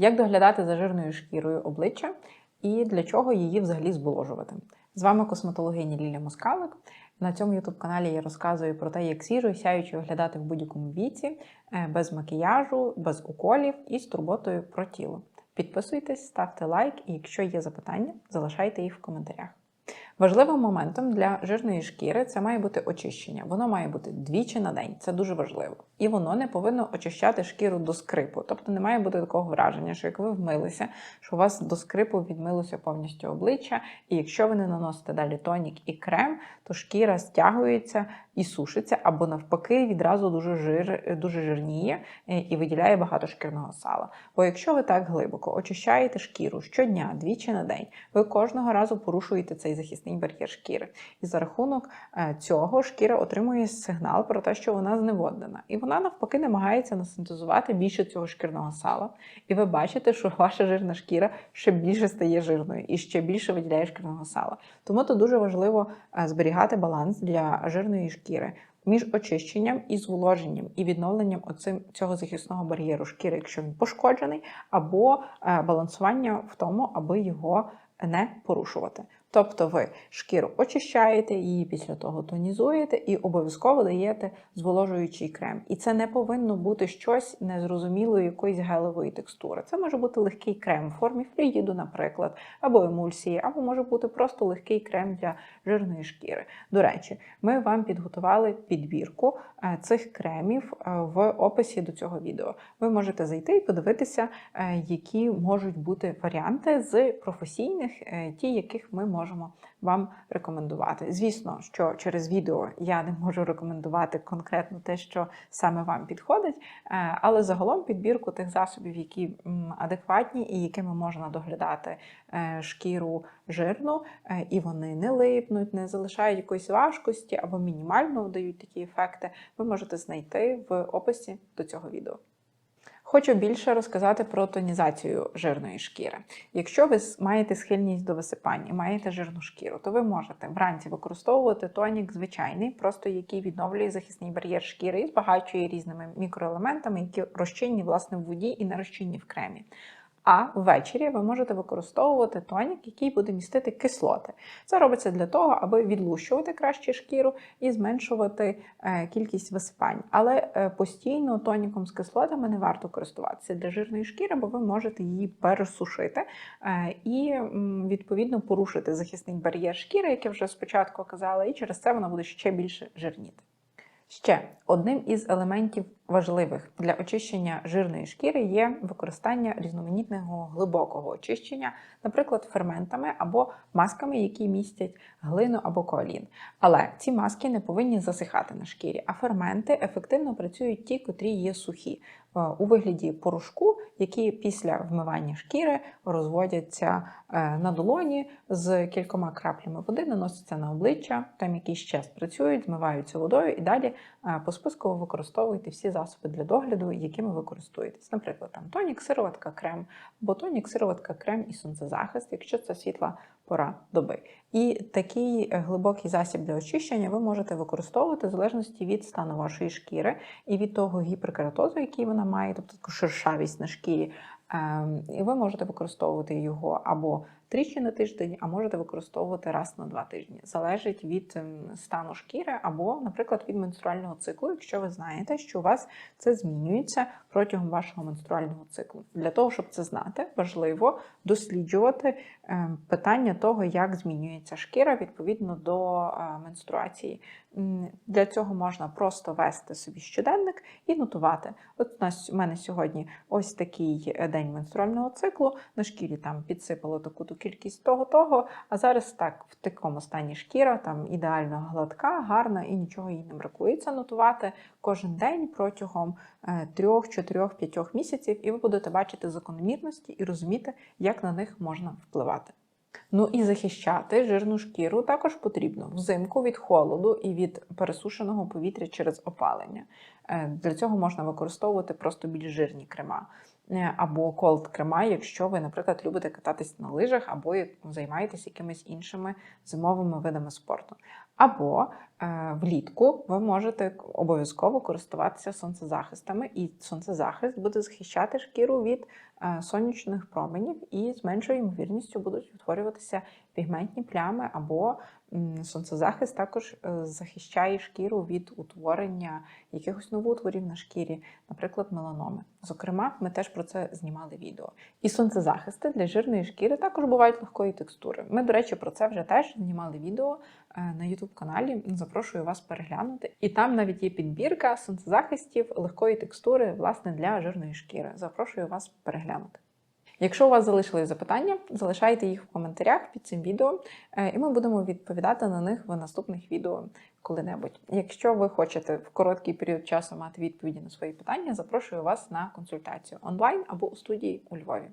Як доглядати за жирною шкірою обличчя і для чого її взагалі зволожувати? З вами косметологиня Лілія Москалик. На цьому ютуб-каналі я розказую про те, як свіжо і сяюче виглядати в будь-якому віці, е, без макіяжу, без уколів і з турботою про тіло. Підписуйтесь, ставте лайк, і якщо є запитання, залишайте їх в коментарях. Важливим моментом для жирної шкіри це має бути очищення. Воно має бути двічі на день, це дуже важливо. І воно не повинно очищати шкіру до скрипу. Тобто не має бути такого враження, що як ви вмилися, що у вас до скрипу відмилося повністю обличчя, і якщо ви не наносите далі тонік і крем, то шкіра стягується і сушиться, або навпаки, відразу дуже жир, дуже жирніє е, і виділяє багато шкірного сала. Бо якщо ви так глибоко очищаєте шкіру щодня, двічі на день, ви кожного разу порушуєте цей захисний бар'єр шкіри. І за рахунок е, цього шкіра отримує сигнал про те, що вона зневоднена. І вона навпаки намагається насинтезувати більше цього шкірного сала. І ви бачите, що ваша жирна шкіра ще більше стає жирною і ще більше виділяє шкірного сала. Тому то дуже важливо е, зберігати баланс для жирної шкіри. Між очищенням і зволоженням і відновленням оцим цього захисного бар'єру шкіри, якщо він пошкоджений, або е, балансування в тому, аби його не порушувати. Тобто ви шкіру очищаєте, її після того тонізуєте і обов'язково даєте зволожуючий крем. І це не повинно бути щось незрозумілої якоїсь гелевої текстури. Це може бути легкий крем в формі флюїду, наприклад, або емульсії, або може бути просто легкий крем для жирної шкіри. До речі, ми вам підготували підбірку е, цих кремів е, в описі до цього відео. Ви можете зайти і подивитися, е, які можуть бути варіанти з професійних, ті, яких ми можемо можемо вам рекомендувати. Звісно, що через відео я не можу рекомендувати конкретно те, що саме вам підходить, е, але загалом підбірку тих засобів, які адекватні і якими можна доглядати е, шкіру жирну, е, і вони не липнуть, не залишають якоїсь важкості або мінімально дають такі ефекти, ви можете знайти в описі до цього відео. Хочу більше розказати про тонізацію жирної шкіри. Якщо ви маєте схильність до висипання, маєте жирну шкіру, то ви можете вранці використовувати тонік звичайний, просто який відновлює захисний бар'єр шкіри і збагачує різними мікроелементами, які розчинні власне в воді і не розчинні в кремі. А ввечері ви можете використовувати тонік, який буде містити кислоти. Це робиться для того, аби відлущувати краще шкіру і зменшувати е, кількість висипань. Але е, постійно тоніком з кислотами не варто користуватися для жирної шкіри, бо ви можете її пересушити е, і відповідно порушити захисний бар'єр шкіри, як я вже спочатку казала, і через це вона буде ще більше жирніти. Ще одним із елементів важливих для очищення жирної шкіри є використання різноманітного глибокого очищення, наприклад, ферментами або масками, які містять глину або коалін. Але ці маски не повинні засихати на шкірі, а ферменти ефективно працюють ті, котрі є сухі. Е, у вигляді порошку, які після вмивання шкіри розводяться е, на долоні з кількома краплями води, наносяться на обличчя, там якийсь час працюють, змиваються водою і далі е, по списку ви використовуєте всі засоби для догляду, якими ви користуєтесь. Наприклад, там тонік, сироватка, крем, або тонік, сироватка, крем і сонцезахист, якщо це світла пора доби. І такий глибокий засіб для очищення ви можете використовувати в залежності від стану вашої шкіри і від того гіперкератозу, який вона має, тобто таку шершавість на шкірі. Ем, і ви можете використовувати його або тричі на тиждень, а можете використовувати раз на два тижні. Залежить від ем, стану шкіри, або, наприклад, від менструального циклу, якщо ви знаєте, що у вас це змінюється протягом вашого менструального циклу. Для того, щоб це знати, важливо досліджувати ем, питання того, як змінюється шкіра відповідно до е, менструації. Для цього можна просто вести собі щоденник і нотувати. От у нас у мене сьогодні ось такий е, день менструального циклу, на шкірі там підсипало таку-то кількість того-того, а зараз так, в такому стані шкіра, там ідеально гладка, гарна і нічого їй не бракує. Це нотувати кожен день протягом 3, 4, 5 місяців, і ви будете бачити закономірності і розуміти, як на них можна впливати. Ну і захищати жирну шкіру також потрібно взимку від холоду і від пересушеного повітря через опалення. Е, для цього можна використовувати просто більш жирні крема. Е, або колд крема, якщо ви, наприклад, любите кататись на лижах або займаєтесь якимись іншими зимовими видами спорту. Або е, влітку ви можете обов'язково користуватися сонцезахистами, і сонцезахист буде захищати шкіру від е, сонячних променів, і з меншою ймовірністю будуть утворюватися пігментні плями, або сонцезахист також е, захищає шкіру від утворення якихось новоутворів на шкірі, наприклад, меланоми. Зокрема, ми теж про це знімали відео. І сонцезахисти для жирної шкіри також бувають легкої текстури. Ми, до речі, про це вже теж знімали відео на YouTube каналі. Запрошую вас переглянути. І там навіть є підбірка сонцезахистів легкої текстури, власне, для жирної шкіри. Запрошую вас переглянути. Якщо у вас залишились запитання, залишайте їх в коментарях під цим відео, е, і ми будемо відповідати на них в наступних відео коли-небудь. Якщо ви хочете в короткий період часу мати відповіді на свої питання, запрошую вас на консультацію онлайн або у студії у Львові.